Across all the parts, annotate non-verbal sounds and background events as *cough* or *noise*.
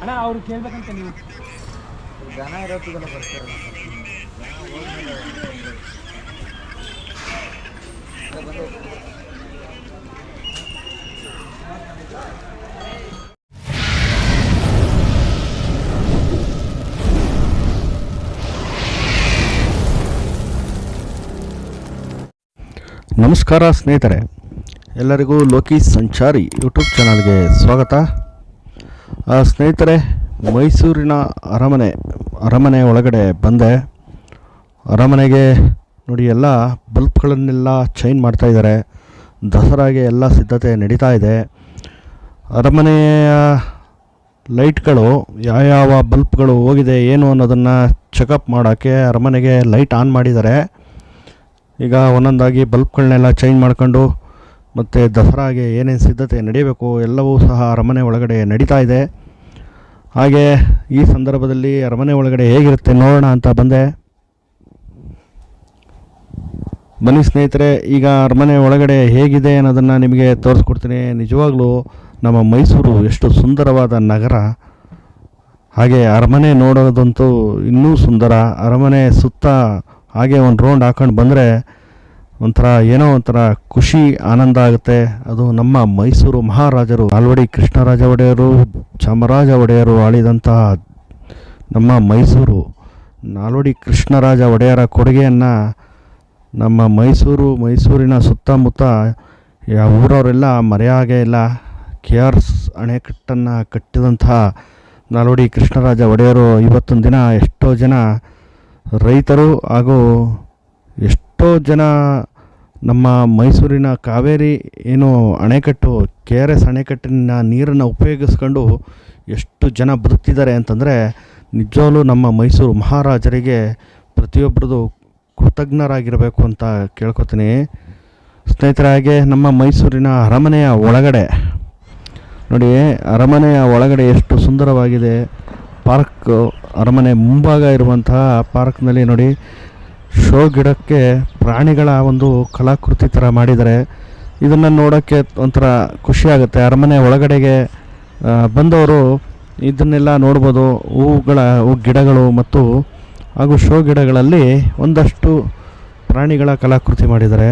ಅಣ್ಣ ಅವ್ರು ಕೇಳ್ಬೇಕಂತ ನೀವು. ಜನ ಇರೋತ್ತಿಗೆಲ್ಲ ಬರ್ತಾರೆ. ನಮಸ್ಕಾರ ಸ್ನೇಹಿತರೆ, ಎಲ್ಲರಿಗೂ ಲೋಕಿ ಸಂಚಾರಿ ಯೂಟ್ಯೂಬ್ ಚಾನಲ್ಗೆ ಸ್ವಾಗತ. ಸ್ನೇಹಿತರೆ, ಮೈಸೂರಿನ ಅರಮನೆ ಅರಮನೆ ಒಳಗಡೆ ಬಂದೆ. ಅರಮನೆಗೆ ನೋಡಿ, ಎಲ್ಲ ಬಲ್ಬ್ಗಳನ್ನೆಲ್ಲ ಚೈನ್ ಮಾಡ್ತಾ ಇದ್ದಾರೆ. ದಸರಾಗೆ ಎಲ್ಲ ಸಿದ್ಧತೆ ನಡೀತಾ ಇದೆ. ಅರಮನೆಯ ಲೈಟ್ಗಳು, ಯಾವ್ಯಾವ ಬಲ್ಬ್ಗಳು ಹೋಗಿದೆ, ಏನು ಅನ್ನೋದನ್ನು ಚೆಕಪ್ ಮಾಡೋಕ್ಕೆ ಅರಮನೆಗೆ ಲೈಟ್ ಆನ್ ಮಾಡಿದ್ದಾರೆ. ಈಗ ಒಂದೊಂದಾಗಿ ಬಲ್ಬ್ಗಳನ್ನೆಲ್ಲ ಚೇಂಜ್ ಮಾಡ್ಕೊಂಡು ಮತ್ತು ದಸರಾಗೆ ಏನೇನು ಸಿದ್ಧತೆ ನಡೆಯಬೇಕು ಎಲ್ಲವೂ ಸಹ ಅರಮನೆ ಒಳಗಡೆ ನಡೀತಾ ಇದೆ. ಹಾಗೆ ಈ ಸಂದರ್ಭದಲ್ಲಿ ಅರಮನೆ ಒಳಗಡೆ ಹೇಗಿರುತ್ತೆ ನೋಡೋಣ ಅಂತ ಬಂದೆ. ಬನ್ನಿ ಸ್ನೇಹಿತರೆ, ಈಗ ಅರಮನೆ ಒಳಗಡೆ ಹೇಗಿದೆ ಅನ್ನೋದನ್ನು ನಿಮಗೆ ತೋರಿಸ್ಕೊಡ್ತೀನಿ. ನಿಜವಾಗ್ಲೂ ನಮ್ಮ ಮೈಸೂರು ಎಷ್ಟು ಸುಂದರವಾದ ನಗರ. ಹಾಗೆ ಅರಮನೆ ನೋಡೋದಂತೂ ಇನ್ನೂ ಸುಂದರ. ಅರಮನೆ ಸುತ್ತ ಹಾಗೆ ಒಂದು ರೌಂಡ್ ಹಾಕೊಂಡು ಬಂದರೆ ಒಂಥರ ಏನೋ ಒಂಥರ ಖುಷಿ, ಆನಂದ ಆಗುತ್ತೆ. ಅದು ನಮ್ಮ ಮೈಸೂರು ಮಹಾರಾಜರು ಆಲ್ವಡಿ ಕೃಷ್ಣರಾಜ ಒಡೆಯರು, ಚಾಮರಾಜ ಒಡೆಯರು ಆಳಿದಂತಹ ನಮ್ಮ ಮೈಸೂರು ನಾಲ್ವಡಿ ಕೃಷ್ಣರಾಜ ಒಡೆಯರ ಕೊಡುಗೆಯನ್ನು ನಮ್ಮ ಮೈಸೂರು, ಮೈಸೂರಿನ ಸುತ್ತಮುತ್ತ ಊರವರೆಲ್ಲ ಮರೆಯಾಗೇ ಇಲ್ಲ. ಕೆ ಆರ್ ಅಣೆಕಟ್ಟನ್ನು ಕಟ್ಟಿದಂತಹ ನಾಲ್ವಡಿ ಕೃಷ್ಣರಾಜ ಒಡೆಯರು ಇವತ್ತೊಂದು ದಿನ ಎಷ್ಟೋ ಜನ ರೈತರು ಹಾಗೂ ಎಷ್ಟೋ ಜನ ನಮ್ಮ ಮೈಸೂರಿನ ಕಾವೇರಿ ಏನು ಅಣೆಕಟ್ಟು, ಕೆ ಆರ್ ಎಸ್ ಅಣೆಕಟ್ಟಿನ ನೀರನ್ನು ಉಪಯೋಗಿಸ್ಕೊಂಡು ಎಷ್ಟು ಜನ ಬದುಕ್ತಿದ್ದಾರೆ ಅಂತಂದರೆ ನಿಜವಾಗಲೂ ನಮ್ಮ ಮೈಸೂರು ಮಹಾರಾಜರಿಗೆ ಪ್ರತಿಯೊಬ್ಬರದು ಕೃತಜ್ಞರಾಗಿರಬೇಕು ಅಂತ ಕೇಳ್ಕೊತೀನಿ. ಸ್ನೇಹಿತರಾಗೆ ನಮ್ಮ ಮೈಸೂರಿನ ಅರಮನೆಯ ಒಳಗಡೆ, ನೋಡಿ, ಅರಮನೆಯ ಒಳಗಡೆ ಎಷ್ಟು ಸುಂದರವಾಗಿದೆ. ಪಾರ್ಕ್, ಅರಮನೆ ಮುಂಭಾಗ ಇರುವಂತಹ ಪಾರ್ಕ್ನಲ್ಲಿ ನೋಡಿ ಶೋ ಗಿಡಕ್ಕೆ ಪ್ರಾಣಿಗಳ ಒಂದು ಕಲಾಕೃತಿ ಥರ ಮಾಡಿದರೆ ಇದನ್ನು ನೋಡೋಕ್ಕೆ ಒಂಥರ ಖುಷಿಯಾಗುತ್ತೆ ಅರಮನೆ ಒಳಗಡೆಗೆ ಬಂದವರು ಇದನ್ನೆಲ್ಲ ನೋಡ್ಬೋದು. ಹೂವುಗಳ, ಹೂ ಗಿಡಗಳು ಮತ್ತು ಹಾಗೂ ಶೋ ಗಿಡಗಳಲ್ಲಿ ಒಂದಷ್ಟು ಪ್ರಾಣಿಗಳ ಕಲಾಕೃತಿ ಮಾಡಿದ್ದಾರೆ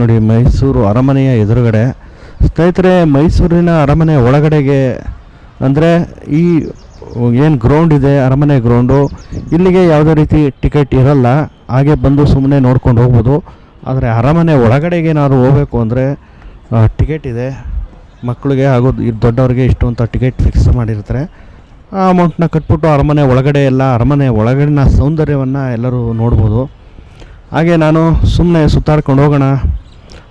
ನೋಡಿ ಮೈಸೂರು ಅರಮನೆಯ ಎದುರುಗಡೆ. ಸ್ನೇಹಿತರೆ, ಮೈಸೂರಿನ ಅರಮನೆ ಒಳಗಡೆಗೆ ಅಂದರೆ ಈ ಏನು ಗ್ರೌಂಡ್ ಇದೆ, ಅರಮನೆ ಗ್ರೌಂಡು ಇಲ್ಲಿಗೆ ಯಾವುದೇ ರೀತಿ ಟಿಕೆಟ್ ಇರಲ್ಲ. ಹಾಗೆ ಬಂದು ಸುಮ್ಮನೆ ನೋಡ್ಕೊಂಡು ಹೋಗ್ಬೋದು. ಆದರೆ ಅರಮನೆ ಒಳಗಡೆಗೆ ಏನಾದ್ರು ಹೋಗಬೇಕು ಅಂದರೆ ಟಿಕೆಟ್ ಇದೆ. ಮಕ್ಕಳಿಗೆ ಹಾಗೂ ದೊಡ್ಡವ್ರಿಗೆ ಇಷ್ಟು ಅಂತ ಟಿಕೆಟ್ ಫಿಕ್ಸ್ ಮಾಡಿರ್ತಾರೆ. ಆ ಅಮೌಂಟ್ನ ಕಟ್ಬಿಟ್ಟು ಅರಮನೆ ಒಳಗಡೆ ಎಲ್ಲ, ಅರಮನೆ ಒಳಗಡೆನ ಸೌಂದರ್ಯವನ್ನು ಎಲ್ಲರೂ ನೋಡ್ಬೋದು. ಹಾಗೆ ನಾನು ಸುಮ್ಮನೆ ಸುತ್ತಾಡ್ಕೊಂಡು ಹೋಗೋಣ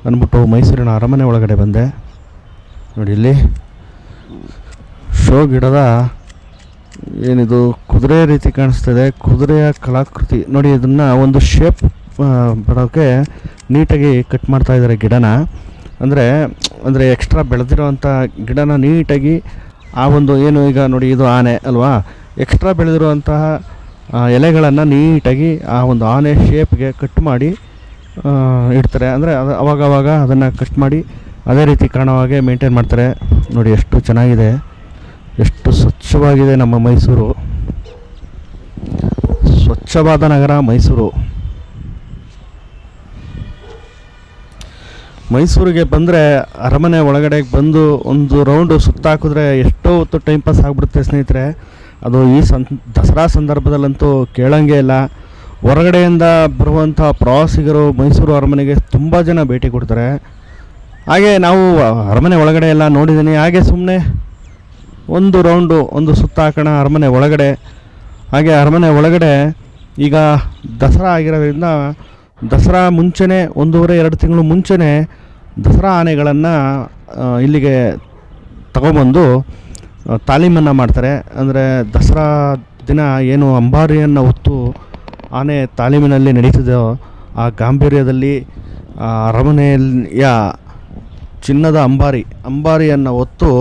ಅಂದ್ಬಿಟ್ಟು ಮೈಸೂರಿನ ಅರಮನೆ ಒಳಗಡೆ ಬಂದೆ. ನೋಡಿ ಇಲ್ಲಿ ಶೋ ಗಿಡದ ಏನಿದು? ಕುದುರೆ ರೀತಿ ಕಾಣಿಸ್ತದೆ. ಕುದುರೆಯ ಕಲಾಕೃತಿ. ನೋಡಿ, ಇದನ್ನು ಒಂದು ಶೇಪ್ ಬರೋಕ್ಕೆ ನೀಟಾಗಿ ಕಟ್ ಮಾಡ್ತಾ ಇದ್ದಾರೆ ಗಿಡನ. ಅಂದರೆ ಅಂದರೆ ಎಕ್ಸ್ಟ್ರಾ ಬೆಳೆದಿರೋವಂಥ ಗಿಡನ ನೀಟಾಗಿ ಆ ಒಂದು ಏನು ಈಗ ನೋಡಿ, ಇದು ಆನೆ ಅಲ್ವಾ? ಎಕ್ಸ್ಟ್ರಾ ಬೆಳೆದಿರುವಂತಹ ಎಲೆಗಳನ್ನು ನೀಟಾಗಿ ಆ ಒಂದು ಆನೆ ಶೇಪ್ಗೆ ಕಟ್ ಮಾಡಿ ಇಡ್ತಾರೆ. ಅಂದರೆ, ಅದು ಅವಾಗವಾಗ ಅದನ್ನು ಕಟ್ ಮಾಡಿ ಅದೇ ರೀತಿ ಕಾಣೋ ಹಾಗೆ ಮೇಂಟೈನ್ ಮಾಡ್ತಾರೆ. ನೋಡಿ, ಎಷ್ಟು ಚೆನ್ನಾಗಿದೆ. ಎಷ್ಟು ಸ್ವಚ್ಛವಾಗಿದೆ ನಮ್ಮ ಮೈಸೂರು. ಸ್ವಚ್ಛವಾದ ನಗರ ಮೈಸೂರು. ಮೈಸೂರಿಗೆ ಬಂದರೆ ಅರಮನೆ ಒಳಗಡೆ ಬಂದು ಒಂದು ರೌಂಡು ಸುತ್ತಾಕಿದ್ರೆ ಎಷ್ಟೋ ಹೊತ್ತು ಟೈಮ್ ಪಾಸ್ ಆಗಿಬಿಡುತ್ತೆ ಸ್ನೇಹಿತರೆ. ಅದು ಈ ಸನ್ ದಸರಾ ಸಂದರ್ಭದಲ್ಲಂತೂ ಕೇಳಂಗೆ ಇಲ್ಲ. ಹೊರಗಡೆಯಿಂದ ಬರುವಂಥ ಪ್ರವಾಸಿಗರು ಮೈಸೂರು ಅರಮನೆಗೆ ತುಂಬ ಜನ ಭೇಟಿ ಕೊಡ್ತಾರೆ. ಹಾಗೆ ನಾವು ಅರಮನೆ ಒಳಗಡೆ ಎಲ್ಲ ನೋಡಿದ್ದೀನಿ. ಹಾಗೆ ಸುಮ್ಮನೆ ಒಂದು ರೌಂಡು, ಒಂದು ಸುತ್ತ ಹಾಕೋಣ ಅರಮನೆ ಒಳಗಡೆ. ಹಾಗೆ ಅರಮನೆ ಒಳಗಡೆ ಈಗ ದಸರಾ ಆಗಿರೋದ್ರಿಂದ ದಸರಾ ಮುಂಚೆನೇ ಒಂದೂವರೆ, ಎರಡು ತಿಂಗಳು ಮುಂಚೆನೇ ದಸರಾ ಆನೆಗಳನ್ನು ಇಲ್ಲಿಗೆ ತಗೊಬಂದು ತಾಲೀಮನ್ನು ಮಾಡ್ತಾರೆ. ಅಂದರೆ ದಸರಾ ದಿನ ಏನು ಅಂಬಾರಿಯನ್ನು ಹೊತ್ತು ಆನೆ ತಾಲೀಮಿನಲ್ಲಿ ನಡೀತಿದೆಯೋ, ಆ ಗಾಂಭೀರ್ಯದಲ್ಲಿ ಅರಮನೆಯ ಚಿನ್ನದ ಅಂಬಾರಿ, ಅಂಬಾರಿಯನ್ನು ಹೊತ್ತು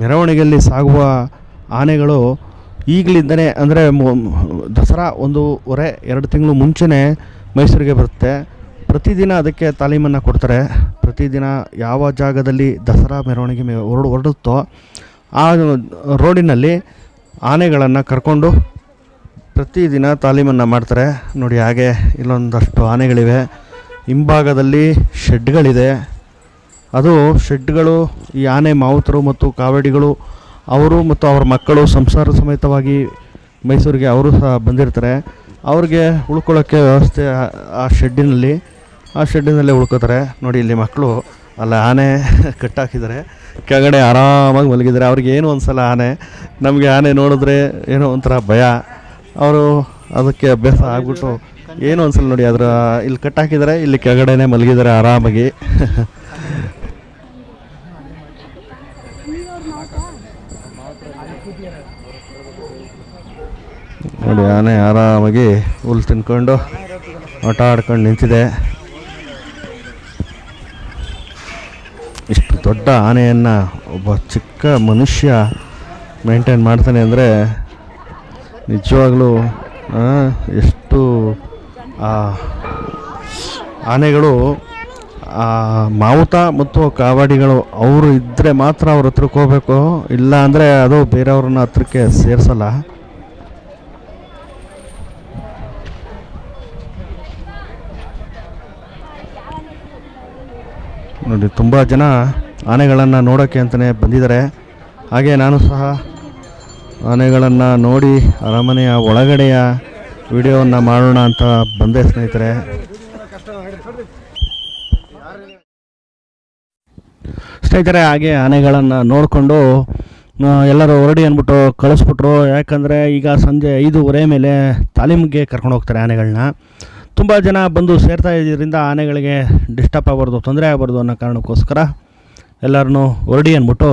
ಮೆರವಣಿಗೆಯಲ್ಲಿ ಸಾಗುವ ಆನೆಗಳು ಈಗಲಿಂದನೇ ಅಂದರೆ ದಸರಾ ಒಂದು ವರೆ ಎರಡು ತಿಂಗಳು ಮುಂಚೆನೇ ಮೈಸೂರಿಗೆ ಬರುತ್ತೆ. ಪ್ರತಿದಿನ ಅದಕ್ಕೆ ತಾಲೀಮನ್ನು ಕೊಡ್ತಾರೆ. ಪ್ರತಿದಿನ ಯಾವ ಜಾಗದಲ್ಲಿ ದಸರಾ ಮೆರವಣಿಗೆ ಹೊರಡು, ಹೊರಡುತ್ತೋ ಆ ರೋಡಿನಲ್ಲಿ ಆನೆಗಳನ್ನು ಕರ್ಕೊಂಡು ಪ್ರತಿದಿನ ತಾಲೀಮನ್ನು ಮಾಡ್ತಾರೆ. ನೋಡಿ, ಹಾಗೆ ಇಲ್ಲೊಂದಷ್ಟು ಆನೆಗಳಿವೆ. ಹಿಂಭಾಗದಲ್ಲಿ ಶೆಡ್ಗಳಿದೆ. ಅದು ಶೆಡ್ಗಳು, ಈ ಆನೆ ಮಾವುತರು ಮತ್ತು ಕಾವಡಿಗಳು, ಅವರು ಮತ್ತು ಅವರ ಮಕ್ಕಳು ಸಂಸಾರ ಸಮೇತವಾಗಿ ಮೈಸೂರಿಗೆ ಅವರು ಸಹ ಬಂದಿರ್ತಾರೆ. ಅವ್ರಿಗೆ ಉಳ್ಕೊಳ್ಳೋಕ್ಕೆ ವ್ಯವಸ್ಥೆ ಆ- ಶೆಡ್ಡಿನಲ್ಲಿ, ಆ ಶೆಡ್ಡಿನಲ್ಲೇ ಉಳ್ಕೋತಾರೆ. ನೋಡಿ ಇಲ್ಲಿ ಮಕ್ಕಳು, ಅಲ್ಲ ಆನೆ *laughs* ಕಟ್ಟಾಕಿದ್ದಾರೆ. ಕೆಳಗಡೆ ಆರಾಮಾಗಿ ಮಲಗಿದ್ದಾರೆ. ಅವ್ರಿಗೆ ಏನು ಒಂದ್ಸಲ ಆನೆ, ನಮಗೆ ಆನೆ ನೋಡಿದ್ರೆ ಏನೋ ಒಂಥರ ಭಯ. ಅವರು ಅದಕ್ಕೆ ಅಭ್ಯಾಸ ಆಗ್ಬಿಟ್ಟು, ಏನು ಒಂದ್ಸಲ ನೋಡಿ ಅದರ, ಇಲ್ಲಿ ಕಟ್ಟಾಕಿದ್ದಾರೆ, ಇಲ್ಲಿ ಕೆಳಗಡೆನೇ ಮಲಗಿದ್ದಾರೆ ಆರಾಮಾಗಿ. *laughs* ನೋಡಿ, ಆನೆ ಆರಾಮಾಗಿ ಹುಲ್ ತಿನ್ಕೊಂಡು ಆಟ ಆಡ್ಕೊಂಡು ನಿಂತಿದೆ. ಇಷ್ಟು ದೊಡ್ಡ ಆನೆಯನ್ನು ಒಬ್ಬ ಚಿಕ್ಕ ಮನುಷ್ಯ ಮೇಂಟೈನ್ ಮಾಡ್ತಾನೆ ಅಂದರೆ ನಿಜವಾಗ್ಲೂ ಎಷ್ಟು, ಆ, ಆನೆಗಳು ಮಾವುತ ಮತ್ತು ಕಾವಾಡಿಗಳು ಅವರು ಇದ್ದರೆ ಮಾತ್ರ ಅವ್ರ ಹತ್ರಕ್ಕೆ ಹೋಗ್ಬೇಕು. ಇಲ್ಲ ಅಂದರೆ ಅದು ಬೇರೆಯವ್ರನ್ನ ಹತ್ರಕ್ಕೆ ಸೇರಿಸಲ್ಲ. ನೋಡಿ, ತುಂಬ ಜನ ಆನೆಗಳನ್ನು ನೋಡೋಕ್ಕೆ ಅಂತಲೇ ಬಂದಿದ್ದಾರೆ. ಹಾಗೆ ನಾನು ಸಹ ಆನೆಗಳನ್ನು ನೋಡಿ ಅರಮನೆಯ ಒಳಗಡೆಯ ವಿಡಿಯೋವನ್ನು ಮಾಡೋಣ ಅಂತ ಬಂದೆ ಸ್ನೇಹಿತರೆ. ಸ್ನೇಹಿತರೆ, ಹಾಗೆ ಆನೆಗಳನ್ನು ನೋಡಿಕೊಂಡು ಎಲ್ಲರೂ ಹೊರಡಿ ಅಂದ್ಬಿಟ್ಟು ಕಳಿಸ್ಬಿಟ್ರು. ಯಾಕಂದರೆ ಈಗ ಸಂಜೆ ಐದೂವರೆ ಮೇಲೆ ತಾಲೀಮಿಗೆ ಕರ್ಕೊಂಡು ಹೋಗ್ತಾರೆ ಆನೆಗಳನ್ನ ತುಂಬ ಜನ ಬಂದು ಸೇರ್ತಾ ಇದ್ದರಿಂದ ಆನೆಗಳಿಗೆ ಡಿಸ್ಟರ್ಬ್ ಆಗಬಾರ್ದು, ತೊಂದರೆ ಆಗಬಾರ್ದು ಅನ್ನೋ ಕಾರಣಕ್ಕೋಸ್ಕರ ಎಲ್ಲರನ್ನೂ ಹೊರಡಿ ಅಂದ್ಬಿಟ್ಟು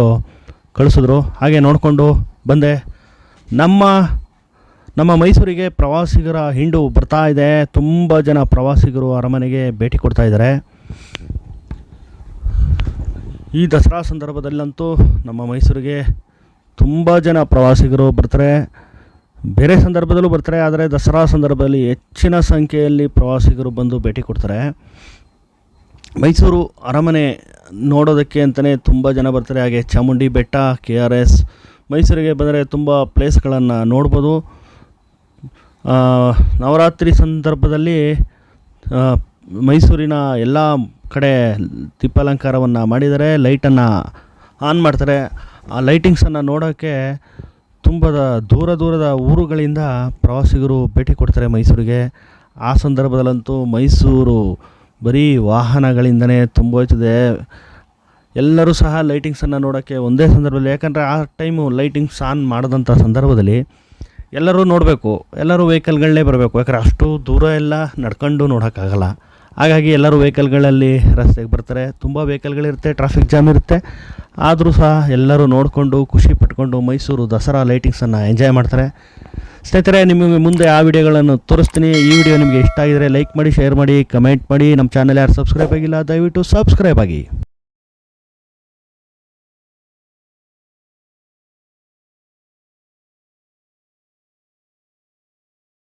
ಕಳಿಸಿದ್ರು. ಹಾಗೆ ನೋಡಿಕೊಂಡು ಬಂದೆ. ನಮ್ಮ ನಮ್ಮ ಮೈಸೂರಿಗೆ ಪ್ರವಾಸಿಗರ ಹಿಂಡು ಬರ್ತಾ ಇದೆ. ತುಂಬ ಜನ ಪ್ರವಾಸಿಗರು ಅರಮನೆಗೆ ಭೇಟಿ ಕೊಡ್ತಾ ಇದ್ದಾರೆ. ಈ ದಸರಾ ಸಂದರ್ಭದಲ್ಲಂತೂ ನಮ್ಮ ಮೈಸೂರಿಗೆ ತುಂಬ ಜನ ಪ್ರವಾಸಿಗರು ಬರ್ತಾರೆ. ಬೇರೆ ಸಂದರ್ಭದಲ್ಲೂ ಬರ್ತಾರೆ, ಆದರೆ ದಸರಾ ಸಂದರ್ಭದಲ್ಲಿ ಹೆಚ್ಚಿನ ಸಂಖ್ಯೆಯಲ್ಲಿ ಪ್ರವಾಸಿಗರು ಬಂದು ಭೇಟಿ ಕೊಡ್ತಾರೆ. ಮೈಸೂರು ಅರಮನೆ ನೋಡೋದಕ್ಕೆ ಅಂತಲೇ ತುಂಬ ಜನ ಬರ್ತಾರೆ. ಹಾಗೆ ಚಾಮುಂಡಿ ಬೆಟ್ಟ, ಕೆ ಆರ್ ಎಸ್, ಮೈಸೂರಿಗೆ ಬಂದರೆ ತುಂಬ ಪ್ಲೇಸ್ಗಳನ್ನು ನೋಡ್ಬೋದು. ನವರಾತ್ರಿ ಸಂದರ್ಭದಲ್ಲಿ ಮೈಸೂರಿನ ಎಲ್ಲ ಕಡೆ ದೀಪಾಲಂಕಾರವನ್ನು ಮಾಡಿದರೆ ಲೈಟನ್ನು ಆನ್ ಮಾಡ್ತಾರೆ. ಆ ಲೈಟಿಂಗ್ಸನ್ನು ನೋಡೋಕ್ಕೆ ತುಂಬ ದೂರ ದೂರದ ಊರುಗಳಿಂದ ಪ್ರವಾಸಿಗರು ಭೇಟಿ ಕೊಡ್ತಾರೆ ಮೈಸೂರಿಗೆ. ಆ ಸಂದರ್ಭದಲ್ಲಂತೂ ಮೈಸೂರು ಬರೀ ವಾಹನಗಳಿಂದನೇ ತುಂಬೋಯ್ತದೆ. ಎಲ್ಲರೂ ಸಹ ಲೈಟಿಂಗ್ಸನ್ನು ನೋಡೋಕ್ಕೆ ಒಂದೇ ಸಂದರ್ಭದಲ್ಲಿ, ಯಾಕಂದರೆ ಆ ಟೈಮು ಲೈಟಿಂಗ್ಸ್ ಆನ್ ಮಾಡಿದಂಥ ಸಂದರ್ಭದಲ್ಲಿ ಎಲ್ಲರೂ ನೋಡಬೇಕು. ಎಲ್ಲರೂ ವೆಹಿಕಲ್ಗಳನ್ನೇ ಬರಬೇಕು. ಯಾಕಂದರೆ ಅಷ್ಟು ದೂರ ಎಲ್ಲ ನಡ್ಕೊಂಡು ನೋಡೋಕ್ಕಾಗಲ್ಲ. ಹಾಗಾಗಿ ಎಲ್ಲರೂ ವೆಹಿಕಲ್ಗಳಲ್ಲಿ ರಸ್ತೆಗೆ ಬರ್ತಾರೆ. ತುಂಬ ವೆಹಿಕಲ್ಗಳಿರುತ್ತೆ, ಟ್ರಾಫಿಕ್ ಜಾಮ್ ಇರುತ್ತೆ. ಆದರೂ ಸಹ ಎಲ್ಲರೂ ನೋಡಿಕೊಂಡು ಖುಷಿ ಪಟ್ಕೊಂಡು ಮೈಸೂರು ದಸರಾ ಲೈಟಿಂಗ್ಸನ್ನು ಎಂಜಾಯ್ ಮಾಡ್ತಾರೆ. ಸ್ನೇಹಿತರೆ ನಿಮಗೆ ಮುಂದೆ ಆ ವಿಡಿಯೋಗಳನ್ನು ತೋರಿಸ್ತೀನಿ. ಈ ವಿಡಿಯೋ ನಿಮಗೆ ಇಷ್ಟ ಆಗಿದರೆ ಲೈಕ್ ಮಾಡಿ, ಶೇರ್ ಮಾಡಿ, ಕಮೆಂಟ್ ಮಾಡಿ. ನಮ್ಮ ಚಾನಲ್ ಯಾರು ಸಬ್ಸ್ಕ್ರೈಬ್ ಆಗಿಲ್ಲ, ದಯವಿಟ್ಟು ಸಬ್ಸ್ಕ್ರೈಬ್ ಆಗಿ.